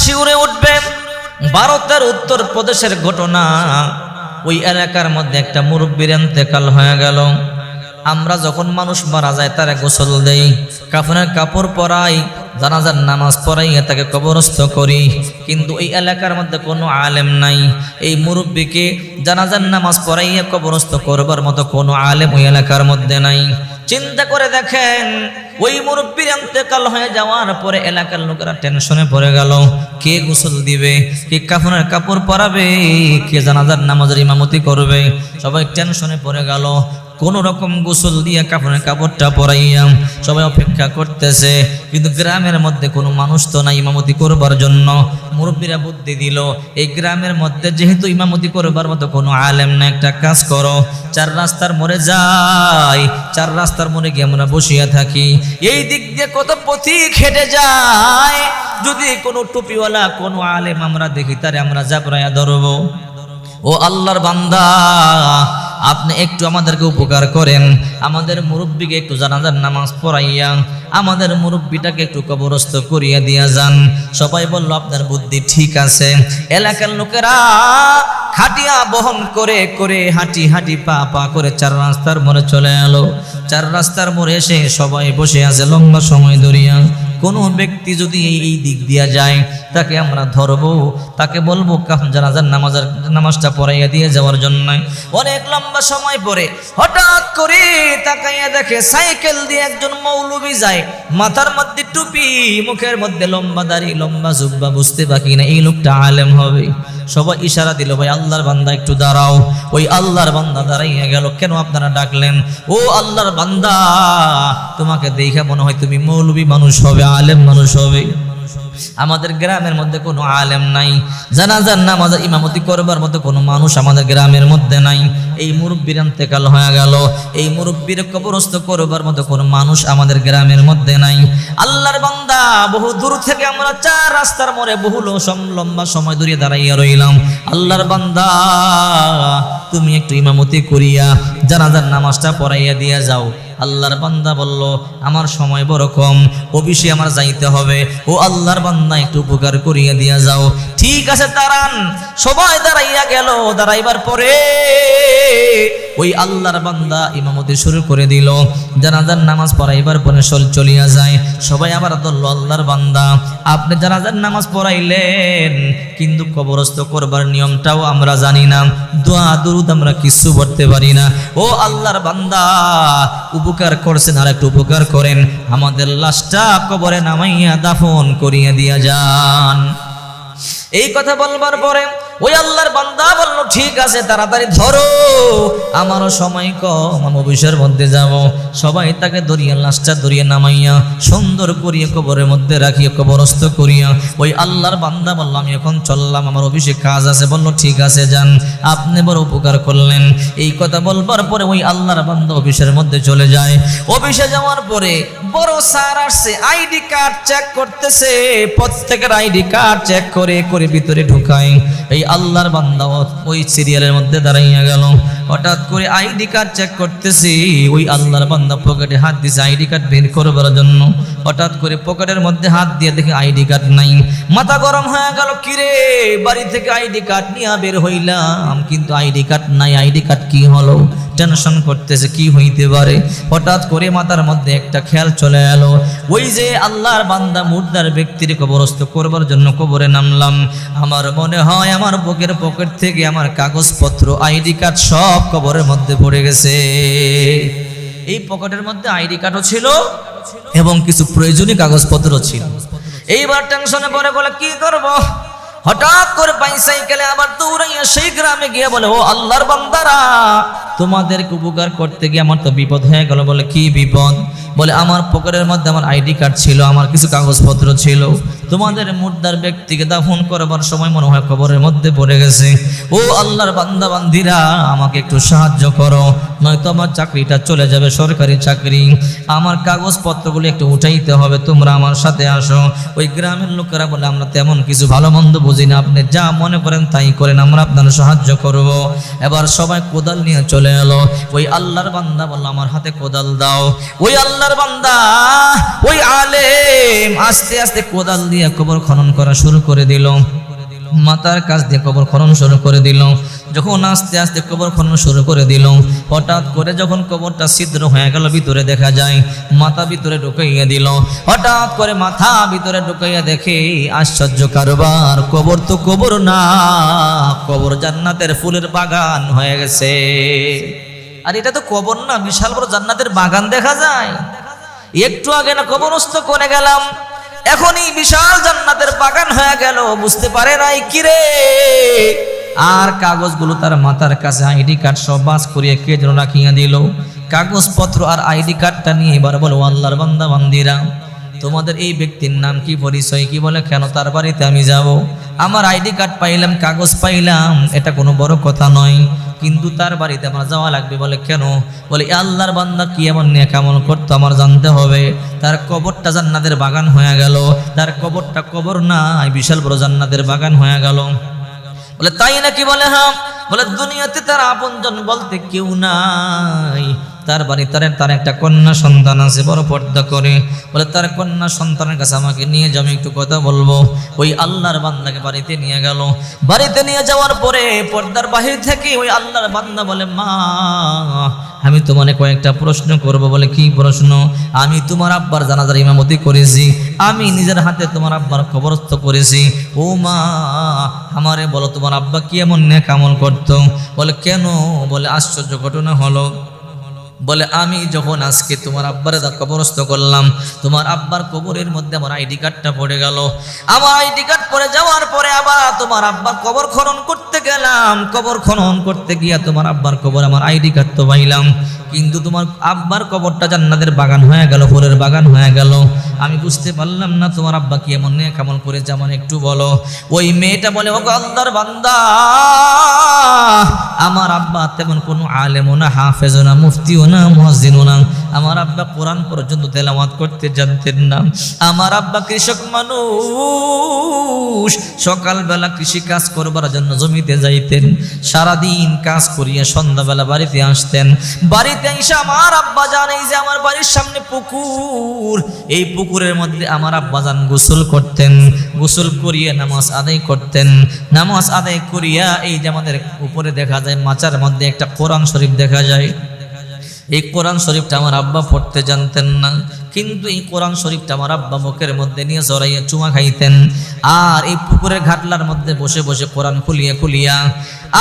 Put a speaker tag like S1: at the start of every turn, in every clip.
S1: শিউরে উঠবে। ভারতের উত্তর প্রদেশের ঘটনা, ওই এলাকার মধ্যে একটা মুরব্বীর এন্তেকাল হয়ে গেল। আমরা যখন মানুষ মারা যায়, তারা গোসল দেই, কাফনের কাপড় পরাই, জানাজার নামাজ পড়াইয়া তাকে কবরস্থ করি। কিন্তু এই এলাকার মধ্যে কোনো আলেম নাই। এই মুরব্বীকে জানাজার নামাজ পড়াইয়া কবরস্থ করবার মতো কোনো আলেম ওই এলাকার মধ্যে নাই। চিন্তা করে দেখেন ওই মুরব্বীর অন্তেকাল হয়ে যাওয়ার পরে এলাকার লোকেরা টেনশনে পড়ে গেল। কে গোসল দিবে? কে কাফনের কাপড় পরাবে? কে জানাজার নামাজের ইমামতি করবে? সবাই টেনশনে পড়ে গেল। কোন রকম গোসল দিয়ে কাপড়ের কাপড়টা পরাইয়া সবাই অপেক্ষা করতেছে। কিন্তু গ্রামের মধ্যে কোনো মানুষ তো নাই ইমামতি করবার জন্য। মুরব্বীরা বুদ্ধি দিল, এই গ্রামের মধ্যে যেহেতু ইমামতি করবার মতো কোনো আলেম না একটা কাজ করো। চার রাস্তার মোড়ে যাই, চার রাস্তার মোড়ে গিয়ে আমরা বসিয়া থাকি। এই দিক দিয়ে কত পথিক হেঁটে যায়। যদি কোনো টুপিওয়ালা, কোনো আলেম আমরা দেখি, তারে আমরা জাবরাইয়া ধরবো। ও আল্লাহর বান্দা আপনি একটু আমাদেরকে উপকার করেন। আমাদের মুরব্বীকে একটু জানাজার নামাজ পড়াইয়া, আমাদের মুরব্বীটাকে একটু কবরস্থ করিয়া দিয়া যান। সবাই বলল, আপনার বুদ্ধি ঠিক আছে। এলাকার লোকেরা খাটিয়া বহন করে করে হাঁটি হাঁটি পা পা করে চার রাস্তার মোড়ে চলে এলো। চার রাস্তার মোড়ে এসে সবাই বসে আছে লম্বা সময় ধরিয়া। কোনো ব্যক্তি যদি এই দিক দিয়া যায়, তাকে আমরা ধরব, তাকে বলব জানাজার নামাজার নামাজটা পড়াইয়া দিয়ে যাওয়ার জন্য। অনেক লম্বা সময় পরে হঠাৎ করে তাকাইয়া দেখে সাইকেল দিয়ে একজন মৌলবি যায়। মাথার মধ্যে টুপি, মুখের মধ্যে লম্বা দাড়ি, লম্বা জুব্বা, বুঝতে বাকি না এই লোকটা আলেম হবে। সবাই ইশারা দিল, ভাই, আল্লাহর বান্দা একটু দাঁড়াও। ওই আল্লাহর বান্দা দাঁড়াইয়া গেল, কেন আপনারা ডাকলেন? ও আল্লাহর বান্দা, তোমাকে দেখে মনে হয় তুমি মৌলবী মানুষ হবে, আলেম মানুষ হবে। আমাদের গ্রামের মধ্যে কোনো আলেম নাই। জানাজার নামাজ ইমামতি করবার মতো কোনো মানুষ আমাদের গ্রামের মধ্যে নাই। এই মুরব্বীর অন্তেকাল হয়ে গেল। এই মুরব্বীর কবরস্থ করবার মতো কোনো মানুষ আমাদের গ্রামের মধ্যে নাই। আল্লাহর বান্দা, বহু দূর থেকে আমরা চার রাস্তার মোড়ে বহু লম্বা সময় ধরে দাঁড়াইয়া রইলাম। আল্লাহর বান্দা, তুমি একটু ইমামতি করিয়া জানাজার নামাজটা পড়াইয়া দিয়া যাও। আল্লাহর বান্দা বলল, আমার সময় বড় কম। অফিসে আমার যাইতে হবে। ও আল্লাহর বান্দা একটু উপকার করিয়া দিয়া যাও। ঠিক আছে, দাঁড়ান। সবাই দাঁড়াইয়া গেল। দাঁড়াইবার পরে ওই আল্লাহর বান্দা ইমামতি শুরু করে দিল। জানাজার নামাজ পড়াইবার পরে চল চলিয়া যায়। সবাই আবার ধরল, আল্লাহর বান্দা, আপনি জানাজার নামাজ পড়াইলেন, কিন্তু কবরস্থ করবার নিয়মটাও আমরা জানি না। দোয়া, দুরুদ আমরা কিছু করতে পারি না। ও আল্লাহর বান্দা, উপকার করছেন আর একটু উপকার করেন। আমাদের লাশটা কবরে নামাইয়া দাফন করিয়া দিয়া যান। এই কথা বলবার পরে ওই আল্লাহর বান্দা বলল, ঠিক আছে, তাড়াতাড়ি ধরো। আমারও সময় কম, আমি অফিসের মধ্যে যাব। সবাই তাকে ধরিয়া লাশটা ধরিয়ে নামাইয়া, সুন্দর করিয়া কবরের মধ্যে রাখিয়া, কবরস্থ করিয়া ওই আল্লাহর বান্দা বলল, আমি এখন চললাম, আমার অফিসে কাজ আছে। বলল, ঠিক আছে, যান। আপনি বড় উপকার করলেন। এই কথা বলবার পরে ওই আল্লাহর বান্দা অফিসের মধ্যে চলে যায়। অফিসে যাওয়ার পরে বড় স্যার আসছে, আইডি কার্ড চেক করতেছে। প্রত্যেকের আইডি কার্ড চেক করে করে ভিতরে ঢুকায়। এই আল্লাহর বান্দা ওই সিরিয়ালের মধ্যে দাঁড়াইয়া গেল। হঠাৎ করে আইডি কার্ড চেক করতেছি, ওই আল্লাহর বান্দা পকেটে হাত দিছে আইডি কার্ড বের করবার জন্য। হঠাৎ করে পকেটের মধ্যে হাত দিয়ে দেখি আইডি কার্ড নাই। মাথা গরম হয়ে গেল, কিরে, বাড়ি থেকে আইডি কার্ড নিয়ে বের হইলাম, কিন্তু আইডি কার্ড নাই আইডি কার্ড কি হলো? টেনশন করতেছে, কি হইতে পারে? হঠাৎ করে মাথার মধ্যে একটা খেয়াল চলে এলো। ওই যে আল্লাহর বান্দা মুর্দার ব্যক্তির কবরস্থ করবার জন্য কবরে নামলাম। আমার মনে হয় আমার বুকের পকেট থেকে আমার কাগজপত্র, আইডি কার্ড সব কবরের মধ্যে পড়ে গেছে। এই পকেটের মধ্যে আইডি কার্ডও ছিল এবং কিছু প্রয়োজনীয় কাগজপত্র ছিল। এইবার টেনশনে পরে বলে, কি করব? হঠাৎ করে পাই সাইকেলে আবার দৌড়াইয়া সেই গ্রামে গিয়ে বলে, ও আল্লাহর বান্দারা, তোমাদেরকে উপকার করতে গিয়ে আমার তো বিপদ হয়ে গেল। বলে, কি বিপদ? বলে, আমার পকেটের মধ্যে আমার আইডি কার্ড ছিল, আমার কিছু কাগজপত্র ছিল। তোমাদের মুর্দার ব্যক্তিকে দাফন করবার সময় মনে হয় কবরের মধ্যে পড়ে গেছে। ও আল্লাহর বান্দা বান্দিরা আমাকে একটু সাহায্য করো, নয়তো আমার চাকরিটা চলে যাবে, সরকারি চাকরি। আমার কাগজপত্রগুলো একটু উঠাইতে হবে, তোমরা আমার সাথে আসো। ওই গ্রামের লোকেরা বলে, আমরা তেমন কিছু ভালো মন্দ বুঝি না। আপনি যা মনে করেন তাই করেন, আমরা আপনার সাহায্য করব। এবার সবাই কোদাল নিয়ে চলে এলো। ওই আল্লাহর বান্দা বলল, আমার হাতে কোদাল দাও। ওই আল্লাহর বান্দা, ওই আলেম আস্তে আস্তে কোদাল দিয়ে কবর খনন করা শুরু করে দিল। মাতার কাছ দিয়ে কবর খনন শুরু করে দিল। যখন আস্তে আস্তে কবর খনন শুরু করে দিল, হঠাৎ করে যখন কবরটা ছিদ্র হয়ে গেল, ভিতরে দেখা যায় মাথা ভিতরে ঢুকাইয়া দিল। হঠাৎ করে মাথা ভিতরে ঢুকাইয়া দেখে আশ্চর্য কারবার, কবর তো কবর না, কবর জান্নাতের ফুলের বাগান হয়ে গেছে। আর এটা তো কবর না, বিশাল বড় জান্নাতের বাগান দেখা যায়। একটু আগে না কবরস্থ করে গেলাম। এখনই বিশাল জান্নাতের বাগান হয়ে গেল, বুঝতে পারে নাই কিরে? আর কাগজগুলো তার মাথার কাছে, আইডি কার্ড সব বাস করিয়ে কে যেন রাখিয়া দিল। কাগজপত্র আর আইডি কার্ডটা নিয়ে এবার বলো, আল্লাহর বান্দা, বান্দিরা। তোমাদের এই ব্যক্তির নাম কি, পরিচয় কি বলে? কেন তার বাড়িতে আমি যাব? আমার আইডি কার্ড পাইলাম, কাগজ পাইলাম, এটা কোনো বড় কথা নয়। কিন্তু তার বাড়িতে আমার যাওয়া লাগবে বলে কেন? বলে আল্লাহর বান্দা কি এমন নিয়ে কেমন করতো, আমার জানতে হবে। তার কবরটা জান্নাতের বাগান হয়ে গেল। তার কবরটা কবর নাই, বিশাল বড় জান্নাতের বাগান হয়ে গেল। বলে, তাই নাকি বলে হ্যাঁ বলে, দুনিয়াতে তার আপনজন বলতে কেউ নাই। তার বাড়ি তার তার একটা কন্যা সন্তান আছে, বড় পর্দা করে। বলে, তার কন্যা সন্তানের কাছে আমাকে নিয়ে যাও, আমি একটু কথা বলব। ওই আল্লাহর বান্দাকে বাড়িতে নিয়ে গেল। বাড়িতে নিয়ে যাওয়ার পরে পর্দার বাহির থেকে ওই আল্লাহর বান্দা বলে, মা, আমি তোমার কয়েকটা প্রশ্ন করব। বলে, কি প্রশ্ন? আমি তোমার আব্বার জানাজার ইমামতি করেছি। আমি নিজের হাতে তোমার আব্বার কবরস্থ করেছি। ও মা, আমারে বলো, তোমার আব্বা কি এমন নেক আমল করতো? বলে, কেন? বলে, আশ্চর্য ঘটনা হলো বলে, আমি যখন আজকে তোমার আব্বার কবরস্থ করলাম, তোমার আব্বার কবরের মধ্যে আমার আইডি কার্ডটা পড়ে গেল। আমার আইডি কার্ড পড়ে যাওয়ার পরে আবার তোমার আব্বার কবর খনন করতে গেলাম। কবর খনন করতে গিয়া তোমার আব্বার কবর আমার আইডি কার্ড তো পাইলাম। কিন্তু তোমার আব্বার কবরটা জান্নাতের বাগান হয়ে গেল, ফুলের বাগান হয়ে গেল। আমি বুঝতে পারলাম না তোমার আব্বা কি এমন নিয়ে কেমন করে যেমন একটু বলো। ওই মেয়েটা বলে ও আল্লাহর বান্দা, আমার আব্বা তেমন কোনো আলেমও না, হাফেজও না, মুফতিও না মহাজিনও না আমার আব্বা কোরআন পর্যন্ত তেলাওয়াত করতে জানতেন না। আমার আব্বা কৃষক মানুষ, সকালবেলা কৃষি কাজ করবার জন্য জমিতে যাইতেন, সারাদিন কাজ করিয়া সন্ধ্যাবেলা বাড়িতে আসতেন। বাড়িতে এসে আমার আব্বা জানে যে আমার বাড়ির সামনে পুকুর। এই পুকুরের মধ্যে আমার আব্বা যান গোসল করতেন, গোসল করিয়ে নামাজ আদায় করতেন। নামাজ আদায় করিয়া এই যে আমাদের উপরে দেখা যায়, মাচার মধ্যে একটা কোরআন শরীফ দেখা যায়। এই কোরআন শরীফটা আমার আব্বা পড়তে জানতেন না, কিন্তু এই কোরআন শরীফটা আমার আব্বা মুখের মধ্যে নিয়ে জড়াইয়া চুমা খাইতেন। আর এই পুকুরের ঘাটলার মধ্যে বসে বসে কোরআন খুলিয়া খুলিয়া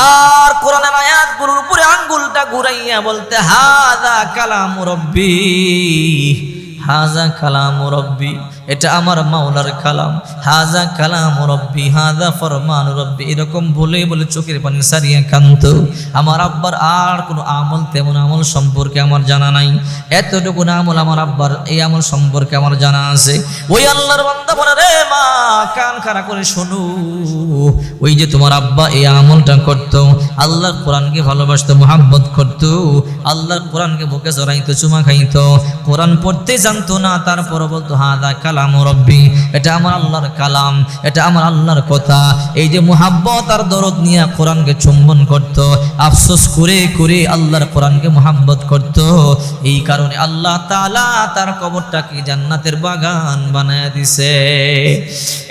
S1: আর কোরআনের আয়াতগুলোর উপরে আঙ্গুলটা ঘুরাইয়া বলতে হাজা কালাম রব্বি হাজা কালাম রব্বি। এটা আমার মাওলার কালাম। হাজা কালাম রব্বি, হাজা ফরমান রব্বি। এরকম বলে বলে চোখের পানি সারিয়ে কান্ত। আমার আব্বার আর কোনো আমল তেমন আমল সম্পর্কে আমার জানা নাই। এতটুকু আমল আমার আব্বার, এই আমল সম্পর্কে আমার জানা আছে। ওই আল্লাহর বান্দা বলে, রে মা, কান খাড়া করে শোনো। ওই যে তোমার আব্বা এই আমলটা করতো, আল্লাহর কোরআনকে ভালোবাসতো মোহাব্বত করতো, আল্লাহর কোরআনকে বুকে জড়াইতো, চুমা খাইতো। কোরআন পড়তে জানতো না তারপর বলতো হাদা রব্বি, এটা আমার আল্লাহর কালাম, এটা আমার আল্লাহর কথা। এই যে মোহাব্বত আর দরদ নিয়ে কোরআনকে চুম্বন করত, আফসোস করে করে আল্লাহর কোরআনকে মোহাব্বত করত। এই কারণে আল্লাহ তাআলা তার কবরটাকে জান্নাতের বাগান বানায় দিছে।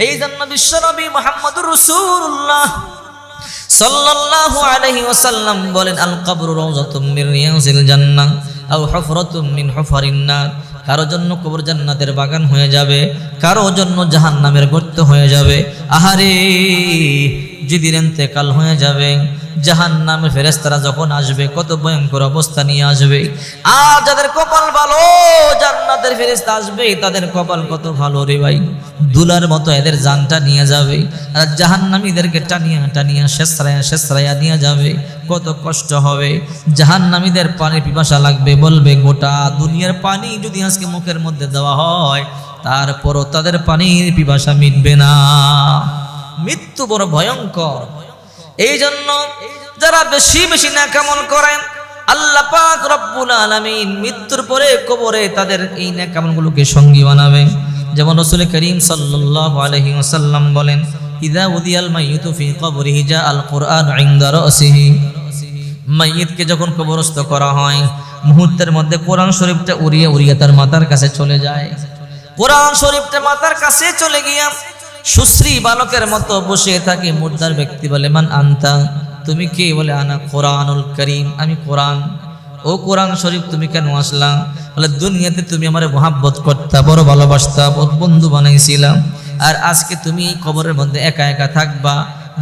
S1: এই জন্য বিশ্বনবী মোহাম্মদুর রাসূলুল্লাহ সাল্লাল্লাহু আলাইহি ওয়াসাল্লাম বলেন আল কবর রাউযাতুম মিন রিয়াজিল জান্নাহ, আও হুফরাতুম মিন হুফারিন নার। কারও জন্য কবর জান্নাতের বাগান হয়ে যাবে, কারও জন্য জাহান্নামের গর্ত হয়ে যাবে। আহারে যেদিন এতেকাল হয়ে যাবে জাহান নামে ফেরেস্তারা যখন আসবে, কত ভয়ঙ্কর অবস্থা নিয়ে আসবে। আর যাদের কপাল ভালো, জান্নাতের ফেরেস্তা আসবে, তাদের কপাল কত ভালো রে ভাই। দুলার মতো এদের জানটা নিয়ে যাবে, আর জাহান্নামীদেরকে টানিয়া টানিয়া, শেষরায়া শেষরায়া নিয়ে যাবে। কত কষ্ট হবে। জাহান্নামীদের পানির পিপাসা লাগবে, বলবে গোটা দুনিয়ার পানি যদি আজকে মুখের মধ্যে দেওয়া হয়, তারপরও তাদের পানির পিপাসা মিটবে না। মৃত্যু বড় ভয়ঙ্কর। এই জন্য যারা বেশি বেশি না কেমন করেন, আল্লাহ পাক রব্বুল আলামিন মৃত্যুর পরে কবরে তাদের এই নেকামলগুলোকে সঙ্গী বানাবে। যেমন রসুল করিম সাল্লাল্লাহু আলাইহি ওয়াসাল্লাম বলেন, ইদা উদিয়াল মাইয়িতু ফি কবরিহি জা আল কুরআন ইনদা রাসিহি। যখন কবরস্থ করা হয়, মুহূর্তের মধ্যে কোরআন শরীফটা উড়িয়ে উড়িয়ে তার মাতার কাছে চলে যায়। কোরআন শরীফটা মাতার কাছে চলে গিয়া সুশ্রী বালকের মতো বসে থাকে মুর্দার ব্যক্তি বলে, মান আনতা? তুমি কে? বলে, আনা কোরআনুল করিম। আমি কোরআন। ও কোরআন শরীফ, তুমি কেন আসলা? বলে, দুনিয়াতে তুমি আমার মোহাব্বত করতা, বড় ভালোবাসতা বন্ধু বানাইছিলাম আর আজকে তুমি এই কবরের মধ্যে একা একা থাকবা।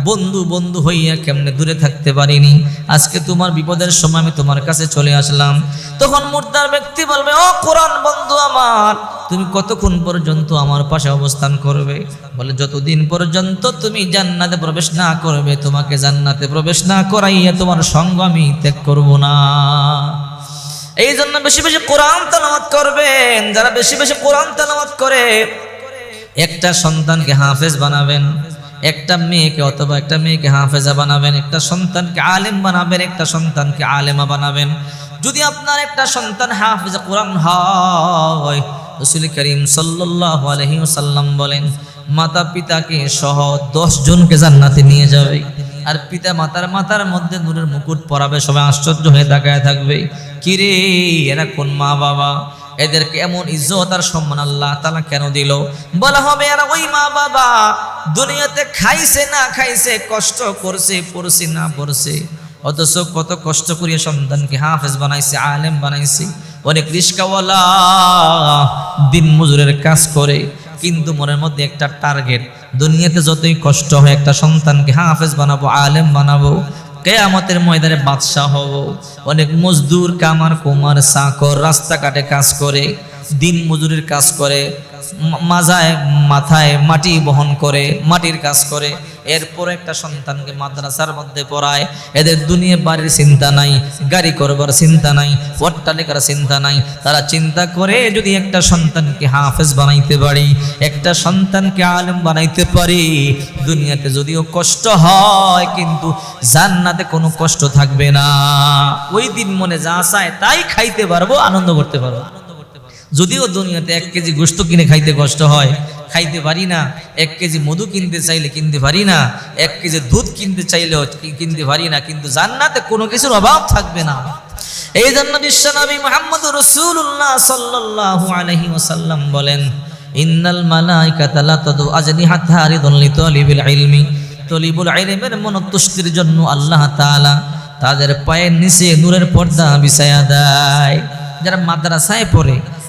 S1: বন্ধু বন্ধু হইয়া কেমনে দূরে থাকতে পারিনি? আজকে তোমার বিপদের সময় আমি তোমার কাছে চলে আসলাম। তখন মুর্দার ব্যক্তি বলবে, ও কোরআন বন্ধু আমার তুমি কতক্ষণ পর্যন্ত আমার পাশে অবস্থান করবে? বলে, যতদিন পর্যন্ত তুমি জান্নাতে প্রবেশ না করবে, তোমাকে জান্নাতে প্রবেশ না করাইয়া তোমার সঙ্গ আমি ত্যাগ করব না। এই জন্য বেশি বেশি কোরআন তালামাত করবেন। যারা বেশি বেশি কোরআন তালামাত করে, একটা সন্তানকে হাফেজ বানাবেন, একটা মেয়েকে অথবা একটা মেয়েকে হাফেজা বানাবেন, একটা সন্তানকে আলেম বানাবেন, একটা সন্তানকে আলেমা বানাবেন। যদি আপনার একটা সন্তান হাফেজা কোরআন হয় রসুল করিম সাল্লাহ আলহি সাল্লাম বলেন, মাতা পিতাকে সহ দশ জনকে জান্নাতে নিয়ে যাবে। আর পিতা মাতার মাতার মধ্যে নূরের মুকুট পরাবে, সবাই আশ্চর্য হয়ে তাকায় থাকবে। কিরে এরা কোন মা বাবা? এদেরকে এমন ইজ্জত আর সম্মান আল্লাহ তালা কেন দিল? বলা হবে, এরা ওই মা বাবা। দুনিয়াতে খাইছে না খাইছে, কষ্ট করছে, পড়ছে না পড়ছে। অথচ কত কষ্ট করিয়ে সন্তানকে হাফেজ বানাইছে, আলেম বানাইছে। অনেক রিস্কাওয়ালা, দিন মজুরের কাজ করে, কিন্তু মনের মধ্যে একটা টার্গেট দুনিয়াতে যতই কষ্ট হয় একটা সন্তানকে হাফেজ বানাবো, আলেম বানাবো, কেয়ামতের ময়দানে বাদশাহ হব। অনেক মজদুর, কামার, কুমার, চাকর, রাস্তাঘাটে কাজ করে, দিন মজুরির কাজ করে মাজায়, মাথায় মাটি বহন করে, মাটির কাজ করে এরপর একটা সন্তানকে মাদ্রাসার মধ্যে পড়ায়। এদের দুনিয়া বাড়ির চিন্তা নাই, গাড়ি করবার চিন্তা নাই অট্টালিকার চিন্তা নাই। তারা চিন্তা করে যদি একটা সন্তানকে হাফেজ বানাইতে পারি, একটা সন্তানকে আলেম বানাইতে পারি, দুনিয়াতে যদিও কষ্ট হয়, কিন্তু জান্নাতে কোনো কষ্ট থাকবে না। ওই দিন মনে যা চায় তাই খাইতে পারব, আনন্দ করতে পারব। যদিও দুনিয়াতে এক কেজি গোস্ত কিনে খাইতে কষ্ট হয়, খাইতে পারি না। এক কেজি মধু কিনতে চাইলে কিনতে পারি না। এক কেজি দুধ কিনতে চাইলেও কিনতে পারি না। কিন্তু জান্নাতে কোনো কিছুর অভাব থাকবে না। এই জন্য বিশ্বনবী মোহাম্মদ রসুল্লাহ সাল্লাল্লাহু আলাইহি ওয়াসাল্লাম বলেন, ইন্নাল মালাইকাতা লা তাদু আজনিহাতহা রিদান লিতালিবিল ইলমি। তলিবুল ইলমের মনতুষ্টির জন্য আল্লাহ তাআলা তাদের পায়ের নিচে নূরের পর্দা বিছায়া দেয়। যারা মাদ্রাসায় পড়ে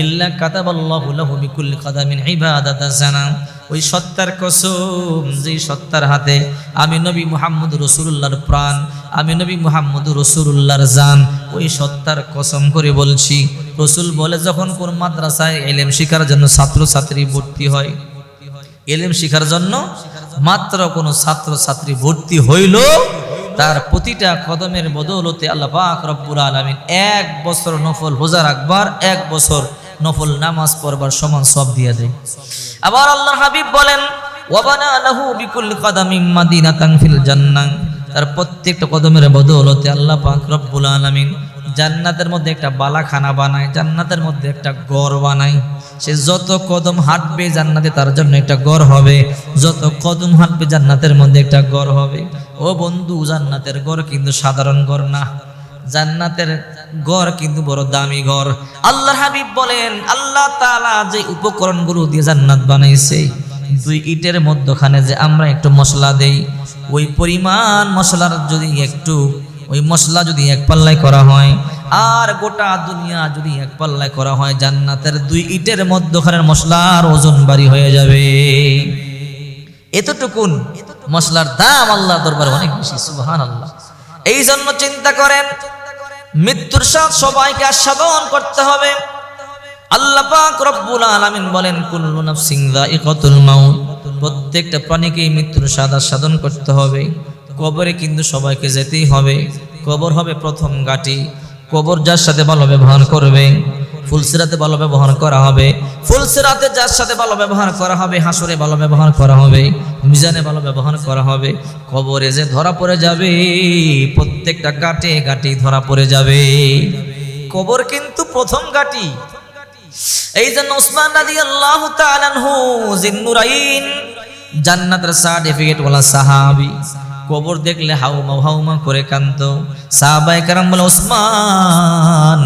S1: ইল্লা কাতাবাল্লাহু লাহু বিকুল্লি কদামিন ইবাদাতান সানা ওই সত্তার কসম, যেই সত্তার হাতে আমি নবী মুহাম্মদ রসুল্লাহর প্রাণ, আমি নবী মুহাম্মদ রসুল্লাহর জান, ওই সত্তার কসম করে বলছি, রসুল বলে যখন কোন মাদ্রাসায় এলেম শিখার জন্য ছাত্র ছাত্রী ভর্তি হয়, এলেম শিখার জন্য মাত্র কোনো ছাত্র ছাত্রী ভর্তি হইল, তার প্রতিটা কদমের বদৌলতে আল্লাহ পাক রব্বুল আলমিন এক বছর নফল রোজা রাখবার, এক বছর নফল নামাজ পড়বার সমান সব দিয়ে দেয়। আবার আল্লাহ হাবিব বলেন, ওয়াবানা লাহু বিকুল্লি কদামিম মাদিনাতান ফিল জান্নাহ। তার প্রত্যেকটা কদমের বদৌলতে আল্লাহ পাক রব্বুল আলামিন জান্নাতের মধ্যে একটা বালাখানা বানায়, জান্নাতের মধ্যে একটা গড় বানায়। সে যত কদম হাঁটবে জান্নাতে তার জন্য একটা গড় হবে। যত কদম হাঁটবে জান্নাতের মধ্যে একটা গড় হবে। ও বন্ধু, জান্নাতের গড় কিন্তু সাধারণ গড় না। জান্নাতের ঘর কিন্তু বড় দামি ঘর। আল্লাহ হাবিব বলেন, আল্লাহ তালা যে উপকরণগুলো দিয়ে জান্নাত বানাইছে, দুই ইটের মধ্যখানে যে আমরা একটু মশলা দেই, ওই পরিমাণ মশলার যদি একটু, ওই মশলা যদি এক পাল্লায় করা হয়, আর গোটা দুনিয়া যদি এক পাল্লায় করা হয়, জান্নাতের দুই ইটের মধ্যখানের মশলার ওজন বাড়ি হয়ে যাবে। এতটুকুন মশলার দাম আল্লাহ দরবারে অনেক বেশি সুবহান আল্লাহ এই জন্য চিন্তা করেন, মৃত্যুর সাথ সবাইকে আস্বাদন করতে হবে। আল্লাহ পাক রব্বুল আলামিন বলেন, কুল্লু নাফসিন যায়িকাতুল মাউত। প্রত্যেকটা প্রাণীকেই মৃত্যুর স্বাদ আস্বাদন করতে হবে। কবরে কিন্তু সবাইকে যেতেই হবে। কবর হবে প্রথম গাটি কবর যার সাথে ভালো ব্যবহার করবে। ফুলসিরাতে ভালো ব্যবহার করা হবে। ফুলসিরাতে যার সাথে ভালো ব্যবহার করা হবে, হাসরে ভালো ব্যবহার করা হবে, মিজানে ভালো ব্যবহার করা হবে, কবরে যে ধরা পড়ে যাবে, প্রত্যেকটা গাটে গাটে ধরা পড়ে যাবে। কবর কিন্তু প্রথম গাটি। এই জন্য রাদিয়াল্লাহু তাআলা আনহু, জিন্নুরাইন, জান্নাতের সার্টিফিকেট ওয়ালা সাহাবী কবর দেখলে হাউমা হাউমা করে কান্ত সাহাবাই কারাম বলে, ওসমান,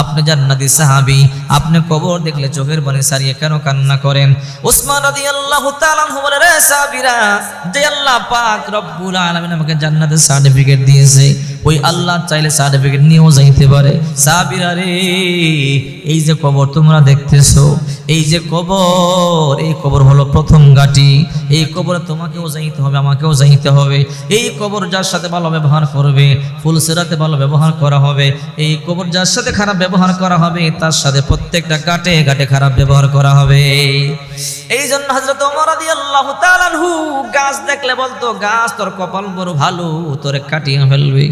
S1: আপনি জান্নাতি সাহাবি। আপনি কবর দেখলে চোখের বনে সারিয়ে কেন কান্না করেন? ওসমান আদি আল্লাহ বলে, রে সাহাবীরা, যে আল্লাহ পাক রব্বুল আলামিন আমাকে জান্নাতের সার্টিফিকেট দিয়েছে। ওই আল্লাহ চাইলে সার্টিফিকেট নিয়েও যাইতে পারে। সাহাবীরা রে, এই যে কবর তোমরা দেখতেছো, এই যে কবর, এই কবর হলো প্রথম গাটি এই কবরে তোমাকেও যাইতে হবে, আমাকেও যাইতে হবে। এই কবর যার সাথে ভালো ব্যবহার করবে, ফুল সেরাতে ভালো ব্যবহার করা হবে। এই কবর যার সাথে খারাপ ব্যবহার করা হবে, তার সাথে প্রত্যেকটা গাটে গাটে খারাপ ব্যবহার করা হবে। এই জন্য হজরত আনহু, গাছ দেখলে বলতো, গাছ তোর কপাল বড় ভালো, তোরে কাটিয়ে ফেলবে।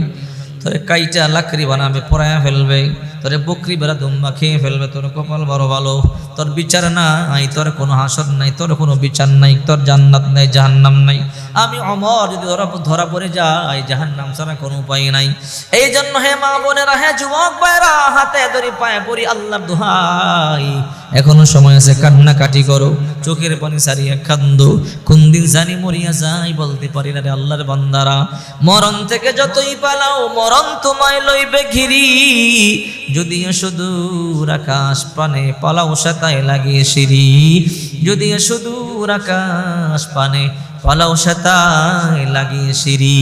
S1: তোরে কাইটা লাকড়ি বানাবে পড়ায়া ফেলবে, তোরে বকরি বেড়া দুম্বা খেয়ে ফেলবে, তোর কপাল বড় ভালো, তোর বিচার নাই, তোর কোনো হাসর নাই, তোর কোনো বিচার নাই, তোর জান্নাত নাই, জাহান্নাম নাই। আমি অমর যদি ধরা ধরা পড়ে যাই, জাহান্নাম ছাড়া কোনো উপায় নাই। এই জন্য হে মা বোনেরা, হে যুবক ভাইরা হাতে ধরি পায়ে পড়ি আল্লাহর দোহাই। এখনও সময় আছে কান্না কাটি করো। চোখের পানি সারিয়া কান্দো। কোন দিন জানি মরিয়া যাই বলতে পারি না রে আল্লাহর বান্দারা। মরণ থেকে যতই পালাও, মরণ তোমায় লইবে ঘিরি। যদিও সুদূর আকাশ পানে পালাও, সাতায় লাগিয়ে সিঁড়ি। যদিও সুদূর আকাশ পানে পালাও, সাতায় লাগিয়ে সিঁড়ি।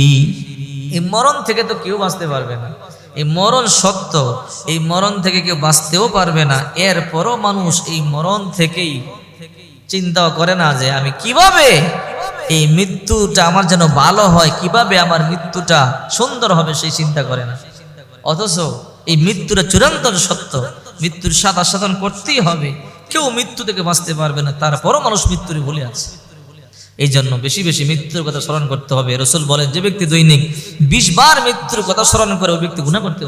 S1: এই মরণ থেকে তো কেউ বাঁচতে পারবে না। এই মরণ সত্য। এই মরণ থেকে কেউ বাঁচতেও পারবে না। এরপরও মানুষ এই মরণ থেকেই চিন্তা করে না যে আমি কীভাবে এই মৃত্যুটা আমার যেন ভালো হয়, কীভাবে আমার মৃত্যুটা সুন্দর হবে সেই চিন্তা করে না। অথচ এই মৃত্যুটা চূড়ান্ত সত্য। মৃত্যুর সাদা সাধন করতেই হবে। কেউ মৃত্যু থেকে বাঁচতে পারবে না তারপরও মানুষ মৃত্যুর ভুলে আছে। এই জন্য বেশি বেশি মৃত্যুর কথা স্মরণ করতে হবে। রসুল বলেন, যে ব্যক্তি দৈনিক বিশ বার মৃত্যুর কথা স্মরণ করে, ওই ব্যক্তি গুণা করতে